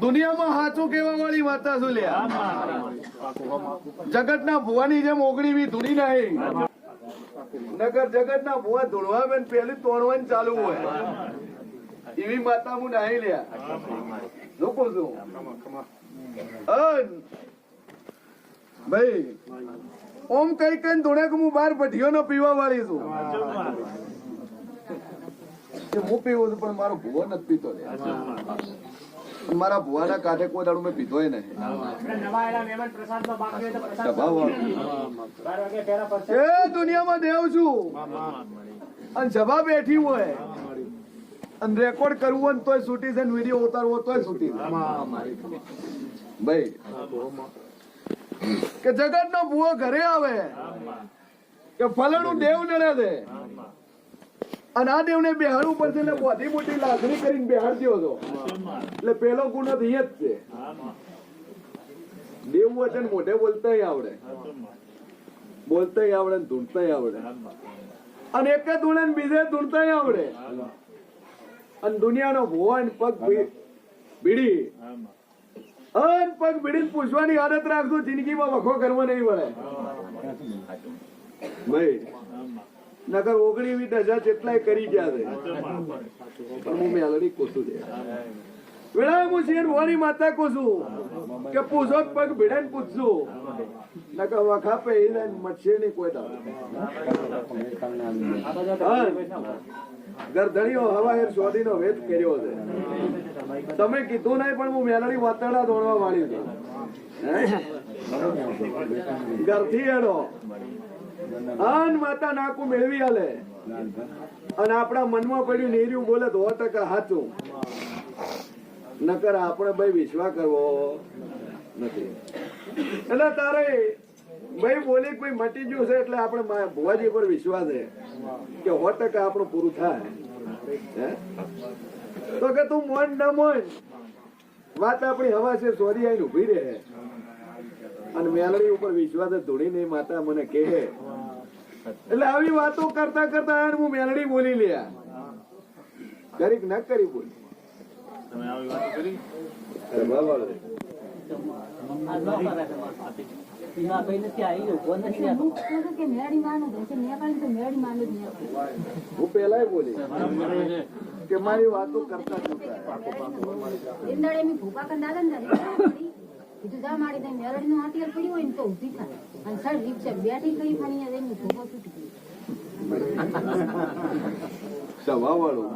દુનિયામાં સાચું કેવા વાળી માતા શું લ્યા જગતના ભુવાની જેમ ઓગણીવી ધૂણી નહીં નગર જગતના ભુવા ધૂળવા બેન પેલી તોડવાની ચાલુ હોય. એવી માતા હું નાહી લ્યા. લોકો અન. ભાઈ, ઓમ કઈ કઈ ધોણે હું બાર ભઠીઓ નો પીવા વાળી છું હું પીવું છું, પણ મારો ભુવો નથી પીતો લે મારા ભુવાના કાંઠે કોઈ દાડું મેં પીધો નહીં. એ દુનિયામાં દેવ છું. અને જવા બેઠી હોય. અને રેકોર્ડ કરવું હોય તોય છૂટી છે વીડિયો ઉતારવો તોય છૂટી. ભાઈ કે જગત નો ભૂવો ઘરે આવે કે ફલણું દેવ નડે છે. અને આ દેવને બેહાડવું પડશે એટલે બધી મોટી લાગણી કરીને બેહાડજો હતો એટલે પેલો ગુનો તો જ છે. દેવ વચન મોઢે બોલતા આવડે. બોલતા આવડે ને આવડે. અને એક ધૂણે બીજે ધૂણતાય આવડે. અને દુનિયાનો ભોન પગ ભીડી. અન પગ ભીડી પૂછવાની આદત રાખતું જિંદગીમાં વખો કરવો નહીં પડે ભાઈ નગર ઓગણી વીસ હજાર જેટલાય કરી ગયા છે. પણ હું મેલડી કોસું છે. વેળા હું શેર હોરી માતા કોસું કે પૂછો પગ ભીડે ને પૂછશું નકર વખા પે એને મટશે નહીં કોઈ દાવ. ગરધણીઓ હવા હેર શોધીનો વેદ કર્યો છે. તમે કીધું નહીં, પણ હું મેલડી વાતડા દોડવા વાળી છું? ઘરથી હેડો. અન માતા નાકું મેળવી આલે. અને આપણા મનમાં પડ્યું નીર્યું બોલે તો ટકા સાચું. નકર આપણે ભાઈ વિશ્વાસ કરવો નથી. એટલે તારે ભાઈ બોલી કોઈ મટી ગયું છે એટલે આપણે ભુવાજી પર વિશ્વાસ છે કે સો ટકા આપણું પૂરું થાય. તો કે તું મોન ન મોન. વાત આપણી હવા છે, સોરી આઈને ઊભી રહે. અને મેલડી ઉપર વિશ્વાસ નહીં માતા મને કહે. એટલે આવી વાતો કરતા કરતા હું મેલડી બોલી લ્યા. કરી કે ન કરી બોલી. અરે બાબા રે. કે મેળી માનું તો મેં કાઢી તો મેળી માનું જ નહીં હું પેલા બોલી. કે મારી વાતો કરતા કરતા. જા મારી દે મેરડી નું હાથિયાર પડ્યું હોય ને તો ઊભી થાય. અને સર રિક્ષા બેઠી ગઈ પણ અહીંયા જઈને ભોગો છૂટી સભા વાળું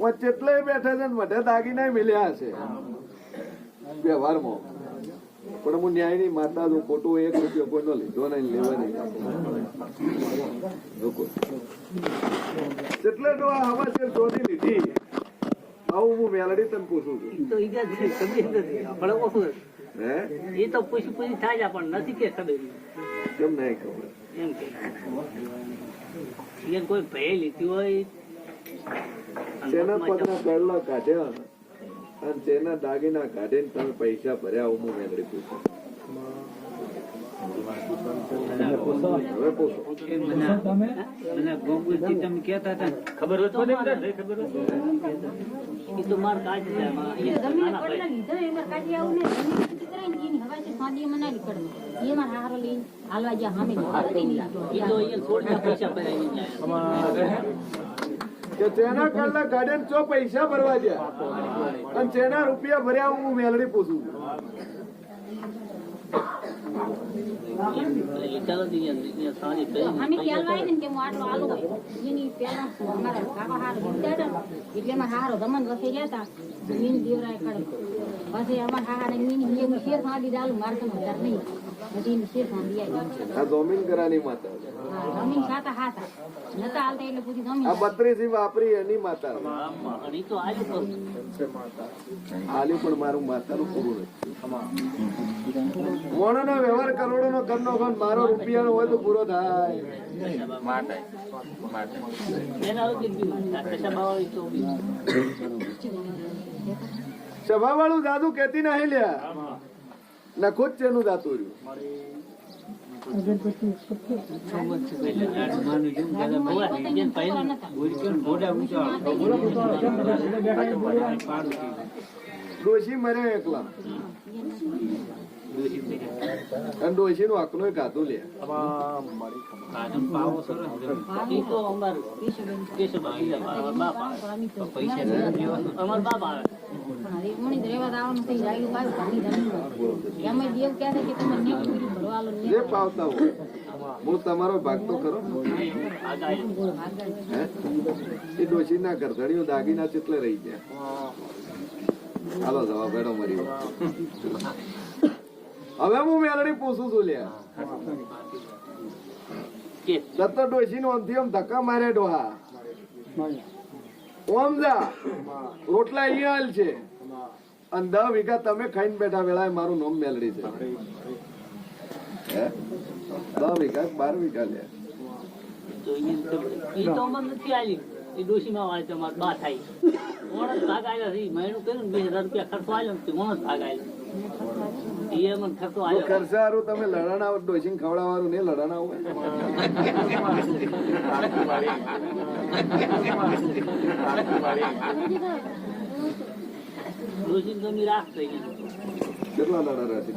વચ્ચે બેઠા છે બધા દાગીના મિલ્યા હશે વ્યવહારમાં. પણ હું ન્યાયની માતા છું ખોટું એક રૂપિયો કોઈનો લીધો નહીં લેવા નહીં લોકો એટલે તો આ હવા છે શોધી લીધી આવું હું મેલડી તને પૂછું છું. એ તો પૂછી પૂછી થાય છે પણ નથી કે ખબર. કેમ નહીં ખબર? એમ કે. કોઈ ભય લીધી હોય. તેના પગના કરલા કાઢ્યા અને તેના દાગીના કાઢીને તમે પૈસા ભર્યા હું મેલડી પૂછું. હવે પૂછો. તમે કહેતા હતા ખબર. માર તેના કરલા ગાર્ડન ચો પૈસા ભરવા દે અને તેના રૂપિયા ભર્યા હું મેલડી પૂછું એટલે એમાં હારો દમન વસે ગયા હતા જમીન દેવરાય કડક પછી અમાર હાહાને મીની એ શેર સાંડી ડાલું મારે તો વધારે નહીં. બધી એની શેર સાંડી આવી આ જોમીન કરાની માતા જમીન સાતા હાતા નતા હાલતા એટલે બધી જમીન. આ બત્રીસી વાપરી એની માતા અને તો આજે તો આલ્યું પણ મારું માતાનું પૂરું નથી. મોણોનો વ્યવહાર કરોડો નો કરનો પણ મારો રૂપિયાનો હોય તો પૂરો થાય. એના વગર બી કશા બાવાળી તો સભા વાળું દાદુ કેતી નહીં લ્યા. નખો જ તેનું દાતું ડોશી મરે એકલા. ડોશી નું આકલો ગાતું લે હું તમારો ભાગ તો કરો એ ડોશી ના ગરધડીઓ દાગીના ચેટલે રહી ગયા હાલો જવાબ બેડો મરી હવે હું મેલડી પૂછું છું લે દત્ત ડોશી નું આમથી આમ ધક્કા મારે ડોહા. ઓમ જા. રોટલા અહીંયા હાલ છે. અને દહ વીઘા તમે ખાઈને બેઠા વેળા મારું નામ મેલડી છે. દહ વીઘા બાર વીઘા લે એ તો- અમને નથી આવી એ ડોશીમાં વાળી તમારે બા થાય. ઓણસ ભાગ આવ્યા મહિનું કર્યું બે હજાર રૂપિયા ખર્ચો આવ્યો ઓણસ ભાગ આવ્યો તમે લડાણા ખવડાવવાનું નહીં લડાણા હોય. કેટલા લડાણા છે?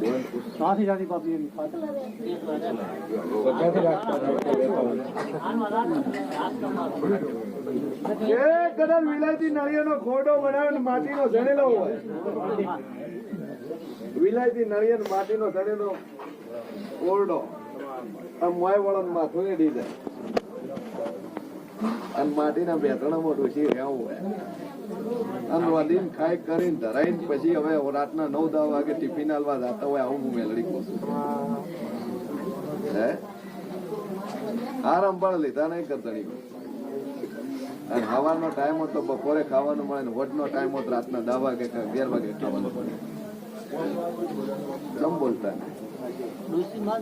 એક કદાચ વિલાયતી નળિયાનો ખોડો બનાવે ને માટીનો જણેલો હોય. વિલાયતી નળિયા ને માટીનો સડેલો ઓરડો. મોય વળો માથું એડી જાય અને માટીના બેતણામાં ડોસી રહેવું હોય. અને વધીને ખાઈ કરીને ધરાઈને પછી હવે રાતના નવ, દસ વાગે ટિફિન આલવા જતા હોય, આવું હું મેલડી કહું હે? આરામ પણ લીધા નહીં કરતણી. અને ખાવાનો ટાઈમ હતો બપોરે ખાવાનું મળે ને વટનો ટાઈમ હતો, રાતના દસ વાગે અગિયાર વાગે ખાવાનું. મળે કેમ બોલતા?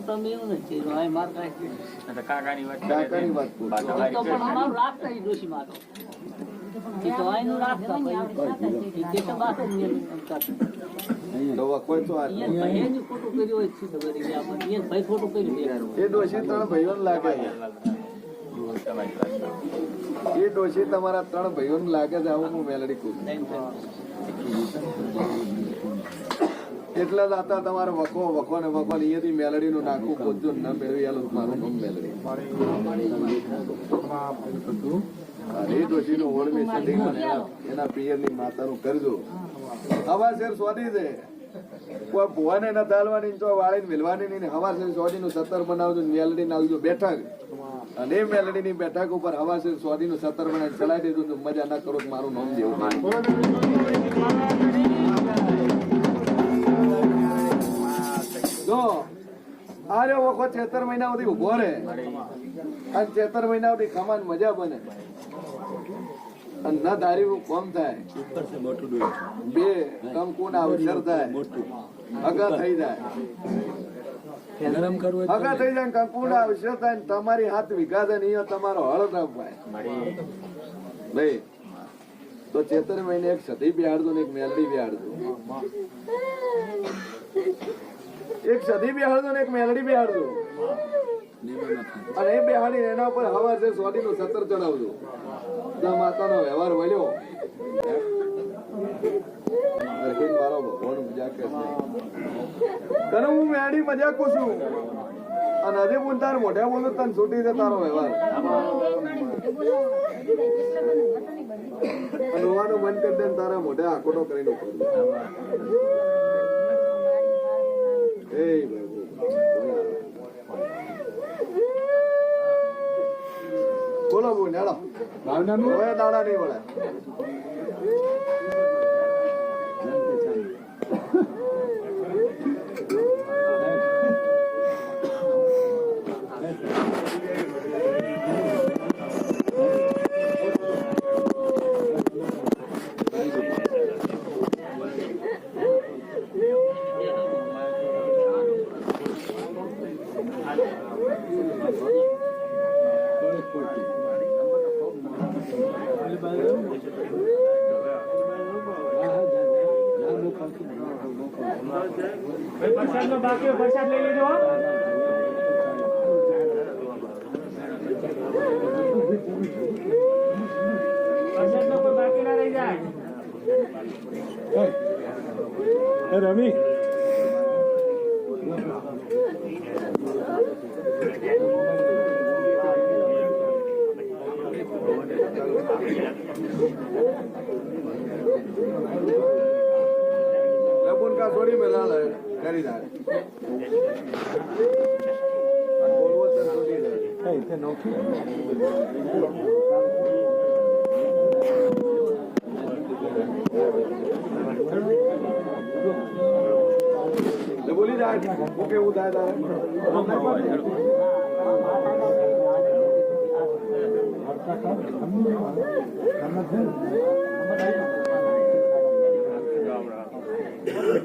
તમે એવું નથી માર કાંઈ કાકાની વાત તો પણ અમારું રાખતા તો રાખતા છે જ મેલું એમ કરતા. તો આ ભાઈ કર્યું હોય શું ખબર ઈ આપણને. ભાઈ ખોટું કર્યું એ દોષી ત્રણ ભાઈઓને લાગે છે. એ ડોશી તમારા ત્રણ ભાઈઓને લાગે છે. આવું હું મેલડી છું. છે. એટલે જ આતા તમારે વખો વખો ને વખો ને અહીંયાથી મેલડીનું નાખવું પોતું ન મેળવી આલું મારું નામ મેલડી. અને એ ડોશીનું ઓળ એના- પિયરની માતાનું કરજો હવા શેર સ્વાદી છે કોઈ ભુવાને ન દાલવાની ને તો વાળીને મિલવાની નહીં હવા શેર સ્વાદીનું સત્તર બનાવજો ને મેલડી નાલજો બેઠક અને મેલડી ની બેઠક ઉપર હવા શેર સ્વાદીનું સત્તર બનાવી ચલાવી દેજો મજા ના કરો મારું નામ દેવું. જો આ રહ્યો વખત છેતર મહિના સુધી ઊભો રહે. અને છેતર મહિના સુધી કમાન મજા બને. અને ના ધાર્યું કોમ થાય. બે કંકુન અવસર થાય? અગા થઈ જાય. અગા થઈ જાય કંકુન અવસર થાય તમારી હાથ વિઘા થાય તમારો હળ ભાઈ તો ચેતર મહિને એક સદી બિહાડજો ને એક મેલડી બિહાડજો. એક સદી બિહાડજો ને એક મેલડી બિહાડજો અને એ બિહાડી એના ઉપર હવા છે સોડી નું સતર ચડાવજો માતાનો વ્યવહાર વળ્યો મારો ભગવાન મજાક કે તને હું મેડી મજાક છું અને હજી હું તાર મોઢે બોલું તને છૂટી છે તારો વ્યવહાર. રોવાનું બંધ કરી દે તારા મોઢે આકોટો કરીને બોલો બોલ. હેડો. ભાવનાનું હવે દાડા નહીં વળે भाई प्रसाद में बाकी प्रसाद ले लीजिए आप प्रसाद में कोई बाकी ना रह जाए रवि તે નોખી એટલે બોલી જાય હું કેવું થાય તારે?